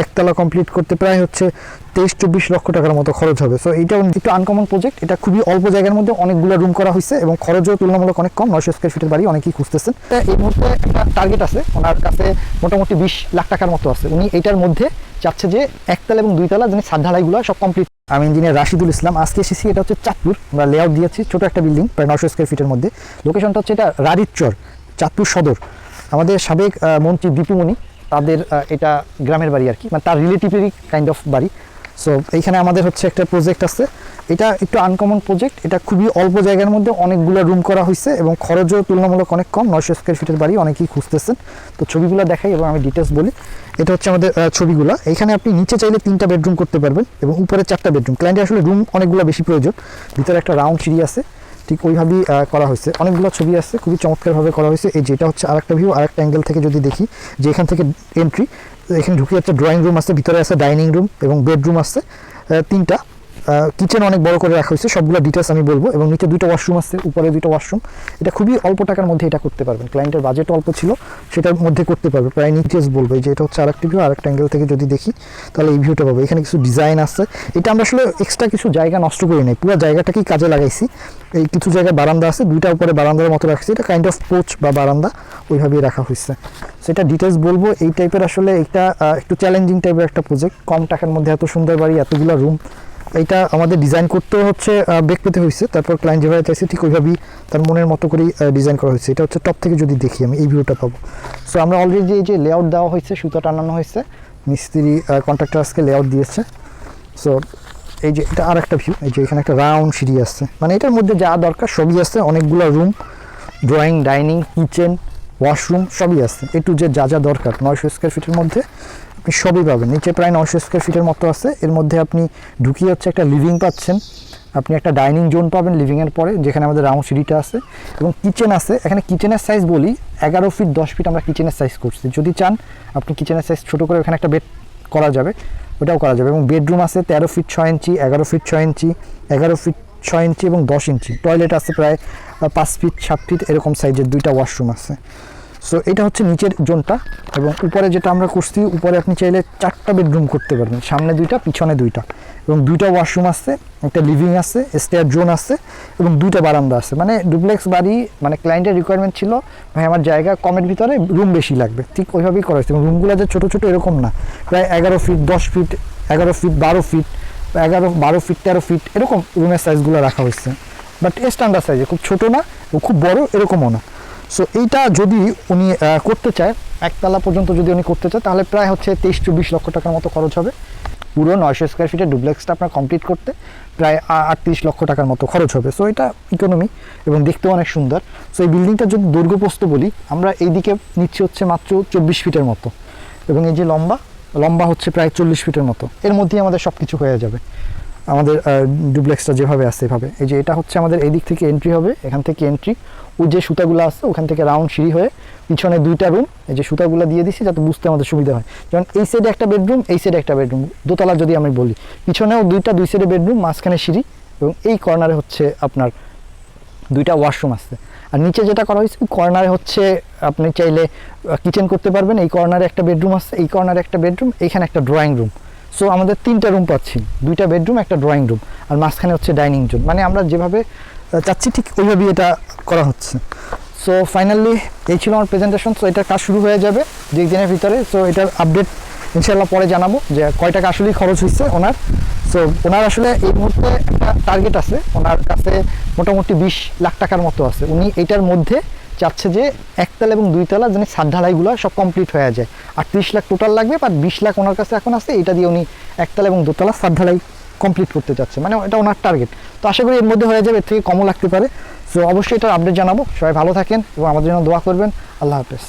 একতলা কমপ্লিট করতে প্রায় হচ্ছে তেইশ, চব্বিশ লক্ষ টাকার মতো খরচ হবে। সো এটা একটু আনকমন প্রজেক্ট এটা খুবই অল্প জায়গার মধ্যে অনেকগুলো রুম করা হয়েছে এবং খরচও তুলনামূলক অনেক কম। নয়শো স্কোয়ার ফিটের বাড়ি অনেকেই খুঁজতেছেন। তা এই মুহূর্তে একটা টার্গেট আছে। ওনার কাছে মোটামুটি বিশ লাখ টাকার মতো আছে। উনি এইটার মধ্যে চাচ্ছে যে একতলা এবং দুইতলা যিনি সাত ঢালাইগুলো সব কমপ্লিট আমি ইঞ্জিনিয়ার রাশিদুল ইসলাম। আজকে এসেছি, এটা হচ্ছে চাঁদপুর। আমরা লেআউট দিয়েছি ছোট একটা বিল্ডিং প্রায় নয়শো স্কোয়ার ফিটের মধ্যে। লোকেশনটা হচ্ছে এটা রারিচর, চাঁদপুর সদর। আমাদের সাবেক মন্ত্রী দীপুমণি তাদের এটা গ্রামের বাড়ি আর কি মানে তার রিলেটিভেরই কাইন্ড অফ বাড়ি। সো এইখানে আমাদের হচ্ছে একটা প্রজেক্ট আছে। এটা একটু আনকমন প্রজেক্ট এটা খুবই অল্প জায়গার মধ্যে অনেকগুলো রুম করা হয়েছে এবং খরচও তুলনামূলক অনেক কম, নয়শো স্কোয়ার ফিটের বাড়ি, অনেকেই খুঁজতেছেন। তো ছবিগুলো দেখাই এবং আমি ডিটেলস বলি। এটা হচ্ছে আমাদের ছবিগুলো। এখানে আপনি নিচে চাইলে তিনটা বেডরুম করতে পারবেন এবং উপরে চারটা বেডরুম ক্লায়েন্টের আসলে রুম অনেকগুলো বেশি প্রয়োজন। ভিতরে একটা রাউন্ড সিঁড়ি আছে। ঠিক ওইভাবেই করা হয়েছে। অনেকগুলো ছবি আছে, খুবই চমৎকারভাবে করা হয়েছে। এই যেটা হচ্ছে আরেকটা ভিউ আরেকটা অ্যাঙ্গেল থেকে যদি দেখি, যে এখান থেকে এন্ট্রি এখানে ঢুকে যাচ্ছে ড্রয়িং রুম আছে, ভিতরে আছে ডাইনিং রুম এবং বেডরুম আছে তিনটা। কিচেন অনেক বড় করে রাখা হয়েছে, সবগুলো ডিটেলস আমি বলব এবং নিচে দুটো ওয়াশরুম আছে, উপরে দুটো ওয়াশরুম এটা খুবই অল্প টাকার মধ্যে এটা করতে পারবেন। ক্লায়েন্টের বাজেট অল্প ছিল, সেটার মধ্যে করতে পারবে। প্রায় ডিটেলস বলব যে এটা হচ্ছে আরেকটা ভিউ আরেকটা অ্যাঙ্গেল থেকে যদি দেখি, তাহলে এই ভিউটা পাবো। এখানে কিছু ডিজাইন আছে। এটা আমরা আসলে এক্সট্রা কিছু জায়গা নষ্ট করি নাই। পুরো জায়গাটাকেই কাজে লাগাইছি। এই কিছু জায়গায় বারান্দা আছে, দুইটা উপরে বারান্দার মতো রাখছি। এটা কাইন্ড অফ পোচ বা বারান্দা, ওইভাবেই রাখা হয়েছে। সেটা ডিটেলস বলব, এই টাইপের আসলে এটা একটু চ্যালেঞ্জিং টাইপের একটা প্রজেক্ট কম টাকার মধ্যে এত সুন্দর বাড়ি, এতগুলো রুম এটা আমাদের ডিজাইন করতেও হচ্ছে বেগ পেতে হয়েছে। তারপর ক্লায়েন্ট যেভাবে চাইছে, ঠিক ওইভাবেই তার মনের মতো করেই ডিজাইন করা হয়েছে। এটা হচ্ছে টপ থেকে যদি দেখি আমি, এই ভিউটা পাবো। সো আমরা অলরেডি এই যে লেআউট দেওয়া হয়েছে, সুতো টানানো হয়েছে, মিস্ত্রি কন্ট্রাক্টর আজকে লেআউট দিয়েছে। সো এই যে এটা আর একটা ভিউ এই যে এখানে একটা রাউন্ড সিঁড়ি আসছে মানে এটার মধ্যে যা দরকার সবই আছে, অনেকগুলো room drawing dining kitchen washroom সবই আছে। এ টু যে যা যা দরকার, নয়শো স্কোয়ার ফিটের মধ্যে। আপনি সবই পাবেন। নিচে প্রায় নয়শো স্কোয়ার ফিটের মতো আছে। এর মধ্যে আপনি ঢুকিয়ে হচ্ছে একটা লিভিং পাচ্ছেন। আপনি একটা ডাইনিং জোন পাবেন লিভিংয়ের পরে, যেখানে আমাদের রাউন্ড সিঁড়িটা আছে। এবং কিচেন আছে। এখানে কিচেনের সাইজ বলি, এগারো ফিট দশ ফিট আমরা কিচেনের সাইজ করছি। যদি চান, আপনি কিচেনের সাইজ ছোটো করে ওখানে একটা বেড করা যাবে। ওটাও করা যাবে। এবং বেডরুম আছে তেরো ফিট ছয় ইঞ্চি, এগারো ফিট ছয় ইঞ্চি, এগারো ফিট ছয় ইঞ্চি এবং দশ ইঞ্চি। টয়লেট আছে প্রায় পাঁচ ফিট সাত ফিট এরকম সাইজের দুইটা ওয়াশরুম আছে। সো এটা হচ্ছে নিচের জোনটা এবং উপরে যেটা আমরা করছি, উপরে আপনি চাইলে চারটা বেডরুম করতে পারবেন। সামনে দুইটা, পিছনে দুইটা এবং দুইটা ওয়াশরুম আছে, একটা লিভিং আছে স্টেয়ার জোন আছে এবং দুইটা বারান্দা আছে। মানে ডুপ্লেক্স বাড়ি মানে ক্লায়েন্টের রিকোয়ারমেন্ট ছিল, ভাই, আমার জায়গা কমের ভিতরে রুম বেশি লাগবে। ঠিক ওইভাবেই করা হয়েছে এবং রুমগুলো যে ছোটো ছোটো এরকম না। প্রায় এগারো ফিট দশ ফিট এগারো ফিট বারো ফিট এগারো, বারো ফিট তেরো ফিট এরকম রুমের সাইজগুলো রাখা হয়েছে। বাট স্ট্যান্ডার্ড সাইজে খুব ছোটো না খুব বড় এরকমও না। সো এইটা যদি উনি করতে চায়, একতলা পর্যন্ত যদি উনি করতে চায়, তাহলে প্রায় হচ্ছে তেইশ চব্বিশ লক্ষ টাকার মতো খরচ হবে। পুরো নয়শো স্কোয়ার ফিটের ডুপ্লেক্সটা আপনার কমপ্লিট করতে প্রায় আটত্রিশ লক্ষ টাকার মতো খরচ হবে। সো এটা ইকোনমি এবং দেখতেও অনেক সুন্দর। সো এই বিল্ডিংটা যদি দৈর্ঘ্যপ্রস্ত বলি, আমরা এই দিকে নিচ্ছি হচ্ছে মাত্র চব্বিশ ফিটের মতো। এবং এই যে লম্বা লম্বা হচ্ছে প্রায় চল্লিশ ফিটের মতো। এর মধ্যেই আমাদের সব কিছু হয়ে যাবে। আমাদের ডুপ্লেক্সটা যেভাবে আছে এভাবে। এই যে এটা হচ্ছে আমাদের এই দিক থেকে এন্ট্রি হবে, এখান থেকে এন্ট্রি ওই যে সুতাগুলো আসছে ওখান থেকে রাউন্ড সিঁড়ি হয়ে পিছনে দুইটা রুম এই যে সুতাগুলো দিয়ে দিছি যাতে বুঝতে আমাদের সুবিধা হয়। যেমন এই সাইডে একটা বেডরুম এই সাইডে একটা বেডরুম দোতলা যদি আমি বলি। পিছনেও দুইটা, দুই সাইডে বেডরুম মাঝখানে সিঁড়ি এবং এই কর্নারে হচ্ছে আপনার দুইটা ওয়াশরুম আসছে আর নিচে যেটা করা হয়েছে কর্নারে হচ্ছে আপনি চাইলে কিচেন করতে পারবেন। এই কর্নারে একটা বেডরুম আসছে এই কর্নারে একটা বেডরুম এইখানে একটা ড্রয়িং রুম সো আমাদের তিনটা রুম পাচ্ছি। দুইটা বেডরুম একটা ড্রয়িং রুম আর মাঝখানে হচ্ছে ডাইনিং জোন মানে আমরা যেভাবে চাচ্ছি ঠিক ওইভাবেই এটা করা হচ্ছে। সো ফাইনালি এই ছিল আমার প্রেজেন্টেশন সো এটার কাজ শুরু হয়ে যাবে দুই দিনের ভিতরে। সো এটার আপডেট ইনশাল্লাহ পরে জানাব যে কয় টাকা আসলেই খরচ হয়েছে ওনার। সো ওনার আসলে এই মুহূর্তে একটা টার্গেট আছে। ওনার কাছে মোটামুটি বিশ লাখ টাকার মতো আছে। উনি এটার মধ্যে চাচ্ছে যে একতলা এবং দুইতলা যেন সাত ঢালাইগুলো সব কমপ্লিট হয়ে যায়। আর তিরিশ লাখ টোটাল লাগবে বাট বিশ লাখ ওনার কাছে এখন আছে, এটা দিয়ে উনি একতলা এবং দুতলা সাত ঢালাই কমপ্লিট করতে চাচ্ছে। মানে এটা ওনার টার্গেট তো আশা করি এর মধ্যে হয়ে যাবে, এর থেকে কমও লাগতে পারে। সো অবশ্যই এটা আপডেট জানাব। সবাই ভালো থাকেন এবং আমাদের জন্য দোয়া করবেন। আল্লাহ হাফেজ।